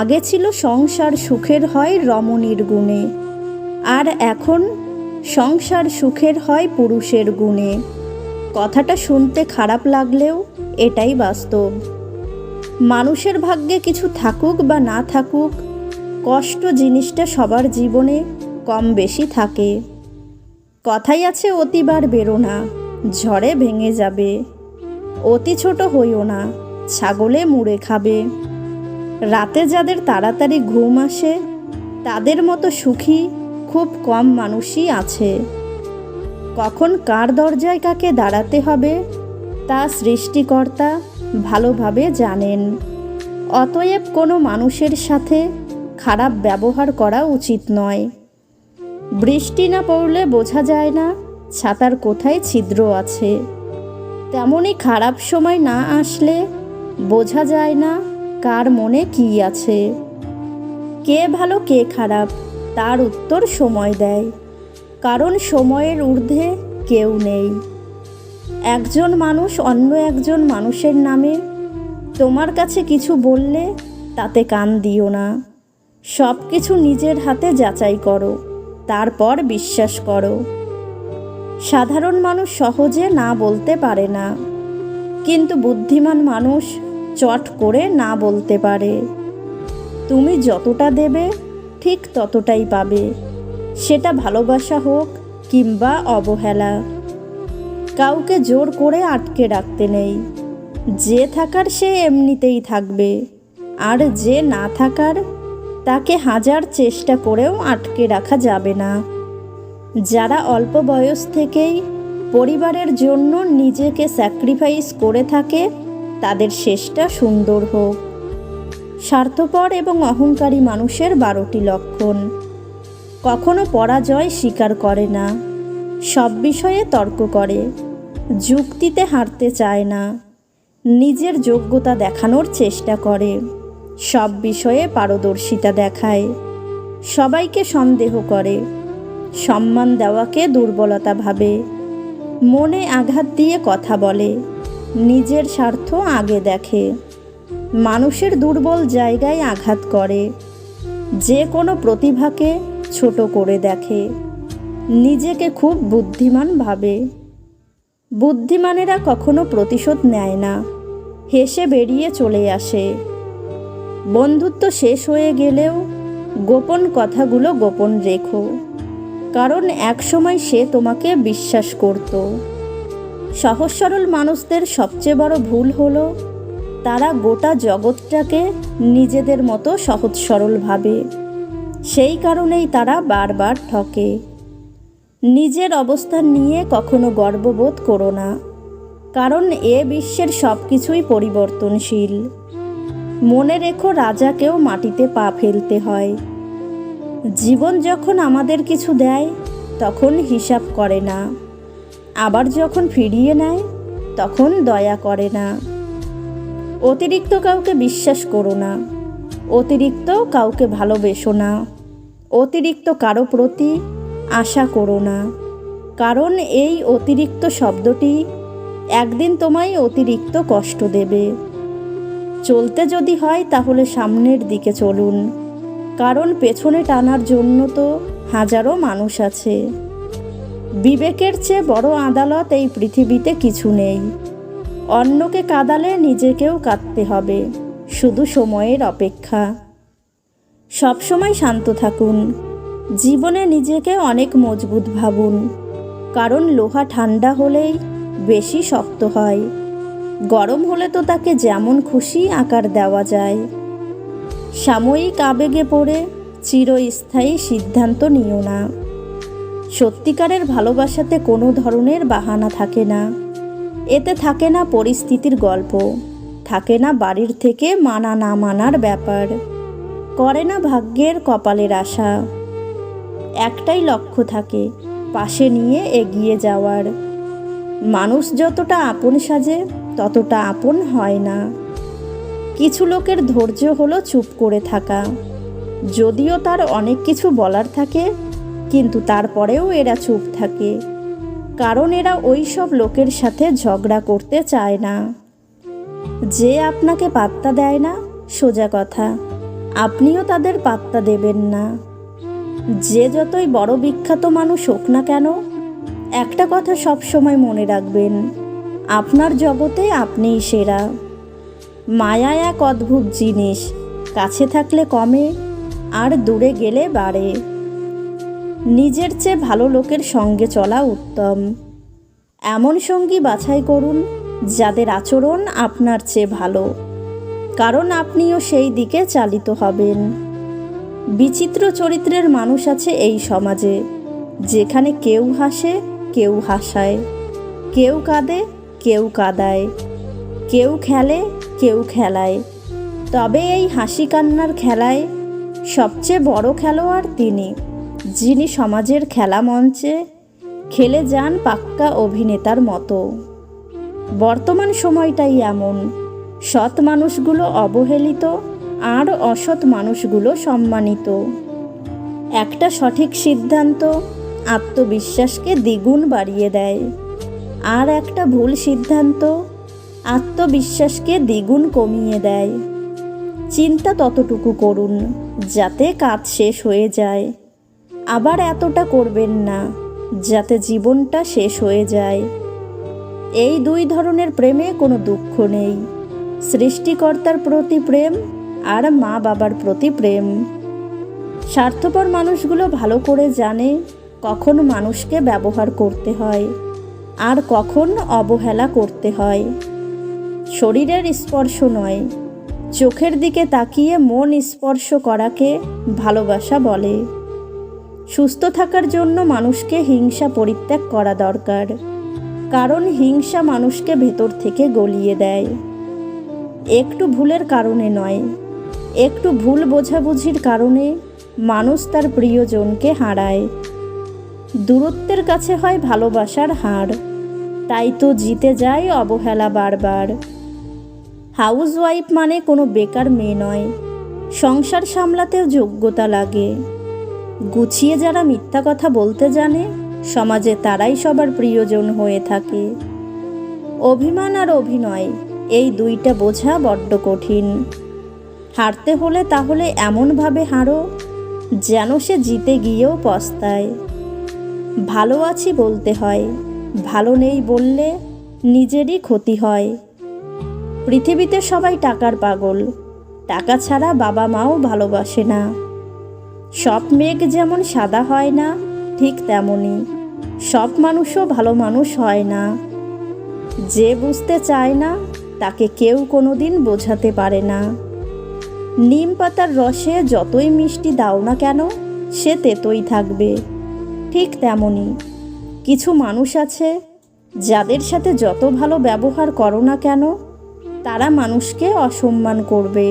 আগে ছিল সংসার সুখের হয় রমণীর গুণে, আর এখন সংসার সুখের হয় পুরুষের গুণে। কথাটা শুনতে খারাপ লাগলেও এটাই বাস্তব। মানুষের ভাগ্যে কিছু থাকুক বা না থাকুক, কষ্ট জিনিসটা সবার জীবনে কম বেশি থাকে। কথাই আছে অতিবার বেরো না, ঝড়ে ভেঙে যাবে। অতি ছোট হইও না, ছাগলে মুড়ে খাবে। রাতে যাদের তাড়াতাড়ি ঘুম আসে, তাদের মতো সুখী খুব কম মানুষই আছে। কখন কার দরজায় কাকে দাঁড়াতে হবে, তা সৃষ্টিকর্তা ভালোভাবে জানেন। অতএব কোনো মানুষের সাথে খারাপ ব্যবহার করা উচিত নয়। বৃষ্টি না পড়লে বোঝা যায় না ছাতার কোথায় ছিদ্র আছে। তেমনই খারাপ সময় না আসলে বোঝা যায় না কার মনে কী আছে? কে ভালো, কে খারাপ, তার উত্তর সময় দেয়। কারণ সময়ের ঊর্ধ্বে কেউ নেই। একজন মানুষ অন্য একজন মানুষের নামে, তোমার কাছে কিছু বললে তাতে কান দিও না। সব কিছু নিজের হাতে যাচাই করো, তারপর বিশ্বাস করো। সাধারণ মানুষ সহজে না বলতে পারে না। কিন্তু বুদ্ধিমান মানুষ চট করে না বলতে পারে। তুমি যতটা দেবে, ঠিক ততটাই পাবে। সেটা ভালোবাসা হোক কিংবা অবহেলা। কাউকে জোর করে আটকে রাখতে নেই। যে থাকার সে এমনিতেই থাকবে। আর যে না থাকার, তাকে হাজার চেষ্টা করেও আটকে রাখা যাবে না। যারা অল্প বয়স থেকেই পরিবারের জন্য নিজেকে স্যাক্রিফাইস করে থাকে তাদের শেষটা সুন্দর হোক। স্বার্থপর এবং অহংকারী মানুষের বারোটি লক্ষণ। কখনো পরাজয় স্বীকার করে না। সব বিষয়ে তর্ক করে। যুক্তিতে হারতে চায় না। নিজের যোগ্যতা দেখানোর চেষ্টা করে। সব বিষয়ে পারদর্শিতা দেখায়। সবাইকে সন্দেহ করে। সম্মান দেওয়াকে দুর্বলতা ভাবে। মনে আঘাত দিয়ে কথা বলে। নিজের স্বার্থ আগে দেখে। মানুষের দুর্বল জায়গায় আঘাত করে। যে কোনো প্রতিভাকে ছোট করে দেখে। নিজেকে খুব বুদ্ধিমান ভাবে। বুদ্ধিমানেরা কখনো প্রতিশোধ নেয় না। হেসে বেরিয়ে চলে আসে। বন্ধুত্ব শেষ হয়ে গেলেও গোপন কথাগুলো গোপন রেখো। কারণ একসময় সে তোমাকে বিশ্বাস করত। সহজ সরল মানুষদের সবচেয়ে বড় ভুল হলো, তারা গোটা জগৎটাকে নিজেদের মতো সহজ সরল ভাবে। সেই কারণেই তারা বারবার ঠকে। নিজের অবস্থান নিয়ে কখনো গর্ববোধ করো না, কারণ এ বিশ্বের সব কিছুই পরিবর্তনশীল। মনে রেখো রাজাকেও মাটিতে পা ফেলতে হয়। জীবন যখন আমাদের কিছু দেয়, তখন হিসাব করে না। আবার যখন ফিরিয়ে নেয়, তখন দয়া করে না। অতিরিক্ত কাউকে বিশ্বাস করো না। অতিরিক্ত কাউকে ভালোবেসো না। অতিরিক্ত কারও প্রতি আশা করো না। কারণ এই অতিরিক্ত শব্দটি একদিন তোমায় অতিরিক্ত কষ্ট দেবে। চলতে যদি হয়, তাহলে সামনের দিকে চলুন। কারণ পেছনে টানার জন্য তো হাজারো মানুষ আছে। বিবেকের চেয়ে বড় আদালত এই পৃথিবীতে কিছু নেই। অন্যকে কাদালে নিজেকেও কাঁদতে হবে। শুধু সময়ের অপেক্ষা। সবসময় শান্ত থাকুন। জীবনে নিজেকে অনেক মজবুত ভাবুন। কারণ লোহা ঠান্ডা হলেই বেশি শক্ত হয়। গরম হলে তো তাকে যেমন খুশি আকার দেওয়া যায়। সাময়িক আবেগে পড়ে চিরস্থায়ী সিদ্ধান্ত নিও না। সত্যিকারের ভালোবাসাতে কোনো ধরনের বাহানা থাকে না। এতে থাকে না পরিস্থিতির গল্প, থাকে না বাড়ির থেকে মানা না মানার ব্যাপার। করে না ভাগ্যের কপালের আশা। একটাই লক্ষ্য থাকে, পাশে নিয়ে এগিয়ে যাওয়ার। মানুষ যতটা আপন সাজে, ততটা আপন হয় না। কিছু লোকের ধৈর্য হলো চুপ করে থাকা। যদিও তার অনেক কিছু বলার থাকে কিন্তু তারপরেও এরা চুপ থাকে। কারণ এরা ওই সব লোকের সাথে ঝগড়া করতে চায় না। যে আপনাকে পাত্তা দেয় না, সোজা কথা। আপনিও তাদের পাত্তা দেবেন না। যে যতই বড় বিখ্যাত মানুষ হোক না কেন, একটা কথা সব সময় মনে রাখবেন, আপনার জগতে আপনিই সেরা। মায়া এক অদ্ভুত জিনিস, কাছে থাকলে কমে, আর দূরে গেলে বাড়ে। নিজের চেয়ে ভালো লোকের সঙ্গে চলা উত্তম। এমন সঙ্গী বাছাই করুন, যাদের আচরণ আপনার চেয়ে ভালো, কারণ আপনিও সেই দিকে চালিত হবেন। বিচিত্র চরিত্রের মানুষ আছে এই সমাজে, যেখানে কেউ হাসে, কেউ হাসায়, কেউ কাঁদে, কেউ কাঁদায়, কেউ খেলে, কেউ খেলায়। তবে এই হাসি কান্নার খেলায় সবচেয়ে বড় খেলোয়াড় তিনি। যিনি সমাজের খেলা মঞ্চে খেলে যান পাক্কা অভিনেতার মতো। বর্তমান সময়টাই এমন। সৎ মানুষগুলো অবহেলিত, আর অসৎ মানুষগুলো সম্মানিত। একটা সঠিক সিদ্ধান্ত আত্মবিশ্বাসকে দ্বিগুণ বাড়িয়ে দেয়। আর একটা ভুল সিদ্ধান্ত আত্মবিশ্বাসকে দ্বিগুণ কমিয়ে দেয়। চিন্তা ততটুকু করুন, যাতে কাজ শেষ হয়ে যায়। আবার এতটা করবেন না, যাতে জীবনটা শেষ হয়ে যায়। এই দুই ধরনের প্রেমে কোনো দুঃখ নেই। সৃষ্টিকর্তার প্রতি প্রেম আর মা বাবার প্রতি প্রেম। স্বার্থপর মানুষগুলো ভালো করে জানে কখন মানুষকে ব্যবহার করতে হয় আর কখন অবহেলা করতে হয়। শরীরের স্পর্শ নয়, চোখের দিকে তাকিয়ে মন স্পর্শ করাকে ভালোবাসা বলে। সুস্থ থাকার জন্য মানুষকে হিংসা পরিত্যাগ করা দরকার। কারণ হিংসা মানুষকে ভেতর থেকে গলিয়ে দেয়। একটু ভুলের কারণে নয়, একটু ভুল বোঝাবুঝির কারণে মানুষ তার প্রিয়জনকে হারায়। দূরত্বের কাছে হয় ভালোবাসার হার, তাই তো জিতে যায় অবহেলা বারবার। হাউস ওয়াইফ মানে কোনো বেকার মেয়ে নয়, সংসার সামলাতেও যোগ্যতা লাগে। গুছিয়ে যারা মিথ্যা কথা বলতে জানে, সমাজে তারাই সবার প্রিয়জন হয়ে থাকে। অভিমান আর অভিনয়, এই দুইটা বোঝা বড্ড কঠিন। হারতে হলে তাহলে এমনভাবে হারো, যেন সে জিতে গিয়েও পস্তায়। ভালো আছি বলতে হয়, ভালো নেই বললে নিজেরই ক্ষতি হয়। পৃথিবীতে সবাই টাকার পাগল, টাকা ছাড়া বাবা মাও ভালোবাসে না। সব মেঘ যেমন সাদা হয় না, ঠিক তেমনই সব মানুষও ভালো মানুষ হয় না। যে বুঝতে চায় না, তাকে কেউ কোনোদিন বোঝাতে পারে না। নিম পাতার রসে যতই মিষ্টি দাও না কেন, সে তেতই থাকবে, ঠিক তেমনই কিছু মানুষ আছে, যাদের সাথে যত ভালো ব্যবহার করো না কেন, তারা মানুষকে অসম্মান করবে।